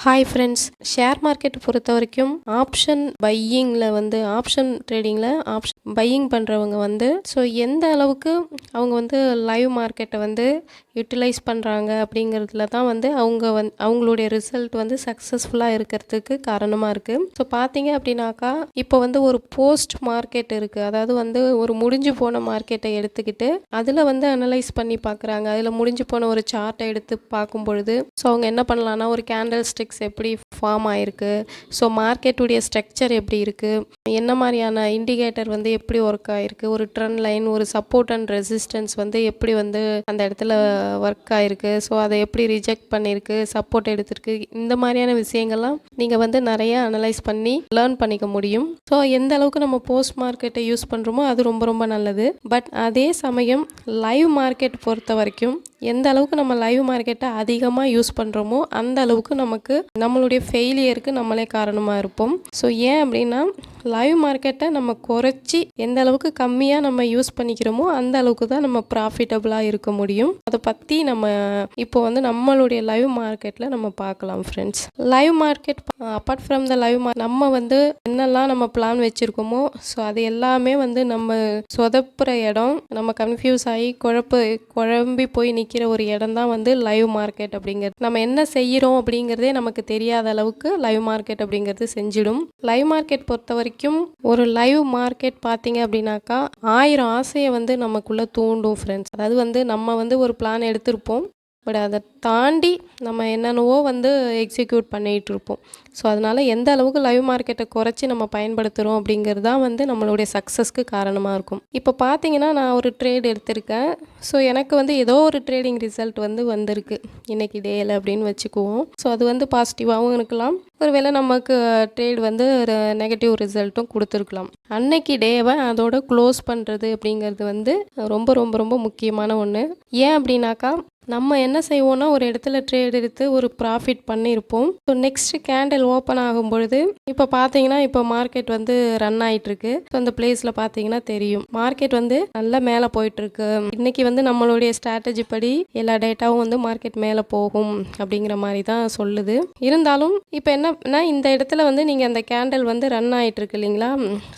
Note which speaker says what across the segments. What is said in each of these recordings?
Speaker 1: Hi friends share market பொறுத்த வரைக்கும் option பையிங்கில் வந்து ஆப்ஷன் ட்ரேடிங்கில் ஆப்ஷன் பையிங் பண்ணுறவங்க வந்து ஸோ எந்த அளவுக்கு அவங்க வந்து லைவ் மார்க்கெட்டை வந்து யூட்டிலைஸ் பண்ணுறாங்க அப்படிங்கிறதுல தான் வந்து அவங்க வந் அவங்களுடைய ரிசல்ட் வந்து சக்ஸஸ்ஃபுல்லாக இருக்கிறதுக்கு காரணமாக இருக்குது ஸோ பார்த்தீங்க அப்படின்னாக்கா இப்போ வந்து ஒரு போஸ்ட் மார்க்கெட் இருக்குது அதாவது வந்து ஒரு முடிஞ்சு போன மார்க்கெட்டை எடுத்துக்கிட்டு அதில் வந்து அனலைஸ் பண்ணி பார்க்குறாங்க அதில் முடிஞ்சு போன ஒரு சார்ட்டை எடுத்து பார்க்கும் பொழுது ஸோ அவங்க என்ன பண்ணலான்னா ஒரு கேண்டில் ஸ்டிக்ஸ் எப்படி ஃபார்ம் ஆயிருக்கு? ஸோ மார்க்கெட்டுடைய ஸ்ட்ரக்சர் எப்படி இருக்குது என்ன மாதிரியான இண்டிகேட்டர் வந்து எப்படி ஒர்க் ஆயிருக்கு? ஒரு ட்ரெண்ட் லைன் ஒரு சப்போர்ட் அண்ட் ரெசிஸ்டன்ஸ் வந்து எப்படி வந்து அந்த இடத்துல ஒர்க் ஆயிருக்கு? ஸோ அதை எப்படி ரிஜெக்ட் பண்ணியிருக்கு சப்போர்ட் எடுத்திருக்கு? இந்த மாதிரியான விஷயங்கள்லாம் நீங்கள் வந்து நிறைய அனலைஸ் பண்ணி லேர்ன் பண்ணிக்க முடியும். ஸோ எந்த அளவுக்கு நம்ம போஸ்ட் மார்க்கெட்டை யூஸ் பண்ணுறோமோ அது ரொம்ப ரொம்ப நல்லது. பட் அதே சமயம் லைவ் மார்க்கெட் பொறுத்த வரைக்கும் எந்த அளவுக்கு நம்ம லைவ் மார்க்கெட்டை அதிகமாக யூஸ் பண்ணுறோமோ அந்த அளவுக்கு நமக்கு நம்மளுடைய ஃபெயிலியருக்கு நம்மளே காரணமாக இருப்போம். ஸோ ஏன் அப்படின்னா லைவ் மார்க்கெட்டை நம்ம குறைச்சி எந்த அளவுக்கு கம்மியாக நம்ம யூஸ் பண்ணிக்கிறோமோ அந்த அளவுக்கு தான் நம்ம ப்ராஃபிட்டபுளாக இருக்க முடியும். அதை பற்றி நம்ம இப்போ வந்து நம்மளுடைய லைவ் மார்க்கெட்டில் நம்ம பார்க்கலாம் friends live market apart from the live mark நம்ம வந்து என்னெல்லாம் நம்ம பிளான் வச்சுருக்கோமோ ஸோ அது எல்லாமே வந்து நம்ம சொதப்புற இடம் நம்ம கன்ஃபியூஸ் ஆகி குழப்ப குழம்பி போய் நிற்க நிற்கிற ஒரு இடம் தான் வந்து லைவ் மார்க்கெட் அப்படிங்கிறது. நம்ம என்ன செய்கிறோம் அப்படிங்கிறதே நமக்கு தெரியாத அளவுக்கு லைவ் மார்க்கெட் அப்படிங்கிறது செஞ்சிடும். லைவ் மார்க்கெட் பொறுத்த வரைக்கும் ஒரு லைவ் மார்க்கெட் பார்த்தீங்க அப்படின்னாக்கா ஆயிரம் ஆசையை வந்து நமக்குள்ளே தூண்டும் ஃப்ரெண்ட்ஸ் அதாவது வந்து நம்ம வந்து ஒரு பிளான் எடுத்திருப்போம். பட் அதை தாண்டி நம்ம என்னென்னவோ வந்து எக்ஸிக்யூட் பண்ணிகிட்டு இருப்போம் ஸோ அதனால் எந்த அளவுக்கு லைவ் மார்க்கெட்டை குறைச்சி நம்ம பயன்படுத்துகிறோம் அப்படிங்கிறது தான் வந்து நம்மளுடைய சக்ஸஸ்க்கு காரணமாக இருக்கும். இப்போ பார்த்தீங்கன்னா நான் ஒரு ட்ரேட் எடுத்திருக்கேன். ஸோ எனக்கு வந்து ஏதோ ஒரு ட்ரேடிங் ரிசல்ட் வந்து வந்திருக்கு. இன்றைக்கி டேயில் அப்படின்னு வச்சுக்குவோம். ஸோ அது வந்து பாசிட்டிவாகவும் இருக்கலாம். ஒருவேளை நமக்கு ட்ரேட் வந்து நெகட்டிவ் ரிசல்ட்டும் கொடுத்துருக்கலாம். அன்னைக்கு டேவை அதோட க்ளோஸ் பண்ணுறது அப்படிங்கிறது வந்து ரொம்ப ரொம்ப ரொம்ப முக்கியமான ஒன்று ஏன் அப்படின்னாக்கா நம்ம என்ன செய்வோம்னா ஒரு இடத்துல ட்ரேட் எடுத்து ஒரு ப்ராஃபிட் பண்ணியிருப்போம் ஸோ நெக்ஸ்ட் கேண்டில் ஓப்பன் ஆகும் பொழுது இப்போ பார்த்தீங்கன்னா இப்போ மார்க்கெட் வந்து ரன் ஆகிட்டு இருக்கு ஸோ அந்த பிளேஸில் பார்த்தீங்கன்னா தெரியும். மார்க்கெட் வந்து நல்லா மேலே போயிட்டு இருக்கு இன்னைக்கு வந்து நம்மளுடைய ஸ்ட்ராட்டஜி படி எல்லா டேட்டாவும் வந்து மார்க்கெட் மேலே போகும் அப்படிங்கிற மாதிரி தான் சொல்லுது. இருந்தாலும் இப்போ என்னன்னா இந்த இடத்துல வந்து நீங்கள் அந்த கேண்டில் வந்து ரன் ஆகிட்டு இருக்கு இல்லைங்களா?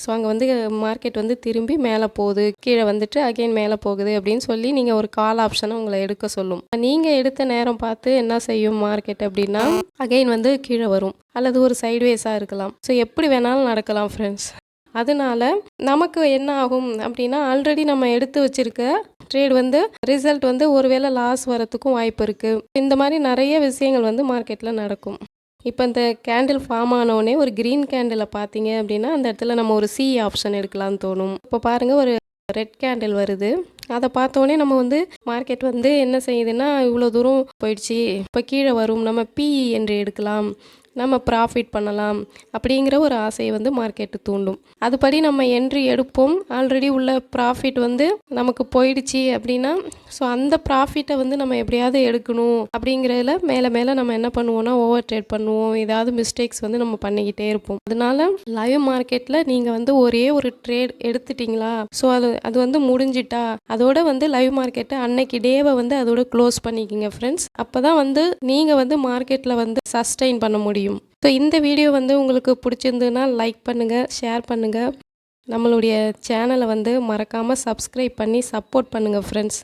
Speaker 1: ஸோ அங்கே வந்து மார்க்கெட் வந்து திரும்பி மேலே போகுது. கீழே வந்துட்டு அகைன் மேலே போகுது அப்படின்னு சொல்லி நீங்கள் ஒரு கால் ஆப்ஷனை உங்களை எடுக்க சொல்லும். நீங்கள் எடுத்த நேரம் பார்த்து என்ன செய்யும் மார்க்கெட் அப்படின்னா அகைன் வந்து கீழே வரும். அல்லது ஒரு சைட்வேஸாக இருக்கலாம். ஸோ எப்படி வேணாலும் நடக்கலாம் ஃப்ரெண்ட்ஸ் அதனால நமக்கு என்ன ஆகும் அப்படின்னா ஆல்ரெடி நம்ம எடுத்து வச்சிருக்க ட்ரேட் வந்து ரிசல்ட் வந்து ஒருவேளை லாஸ் வரத்துக்கும் வாய்ப்பு இருக்குது இந்த மாதிரி நிறைய விஷயங்கள் வந்து மார்க்கெட்டில் நடக்கும். இப்போ இந்த கேண்டில் ஃபார்ம் ஆனவுடனே ஒரு க்ரீன் கேண்டிலை பார்த்தீங்க அப்படின்னா அந்த இடத்துல நம்ம ஒரு சி ஆப்ஷன் எடுக்கலாம்னு தோணும். இப்போ பாருங்கள் ஒரு ரெட் கேண்டில் வருது. அதை பார்த்தோன்னே நம்ம வந்து மார்க்கெட் வந்து என்ன செய்யுதுன்னா இவ்வளோ தூரம் போயிடுச்சு. இப்போ கீழே வரும். நம்ம பி என்று எடுக்கலாம். நம்ம ப்ராஃபிட் பண்ணலாம். அப்படிங்கிற ஒரு ஆசையை வந்து மார்க்கெட்டு தூண்டும். அதுபடி நம்ம என்ட்ரி எடுப்போம். ஆல்ரெடி உள்ள ப்ராஃபிட் வந்து நமக்கு போயிடுச்சு அப்படின்னா ஸோ அந்த ப்ராஃபிட்டை வந்து நம்ம எப்படியாவது எடுக்கணும். அப்படிங்கிறதுல மேலே மேலே நம்ம என்ன பண்ணுவோம்னா ஓவர் ட்ரேட் பண்ணுவோம். ஏதாவது மிஸ்டேக்ஸ் வந்து நம்ம பண்ணிக்கிட்டே இருப்போம். அதனால லைவ் மார்க்கெட்டில் நீங்கள் வந்து ஒரே ஒரு ட்ரேட் எடுத்துட்டிங்களா? ஸோ அது அது வந்து முடிஞ்சிட்டா அதோட வந்து லைவ் மார்க்கெட்டை அன்னைக்கு டேவை வந்து அதோட க்ளோஸ் பண்ணிக்கிங்க ஃப்ரெண்ட்ஸ் அப்போ தான் வந்து நீங்கள் வந்து மார்க்கெட்டில் வந்து சஸ்டெயின் பண்ண முடியும். ஸோ இந்த வீடியோ வந்து உங்களுக்கு பிடிச்சிருந்ததுன்னா லைக் பண்ணுங்கள் ஷேர் பண்ணுங்கள் நம்மளுடைய சேனலை வந்து மறக்காமல் சப்ஸ்கிரைப் பண்ணி சப்போர்ட் பண்ணுங்கள் ஃப்ரெண்ட்ஸ்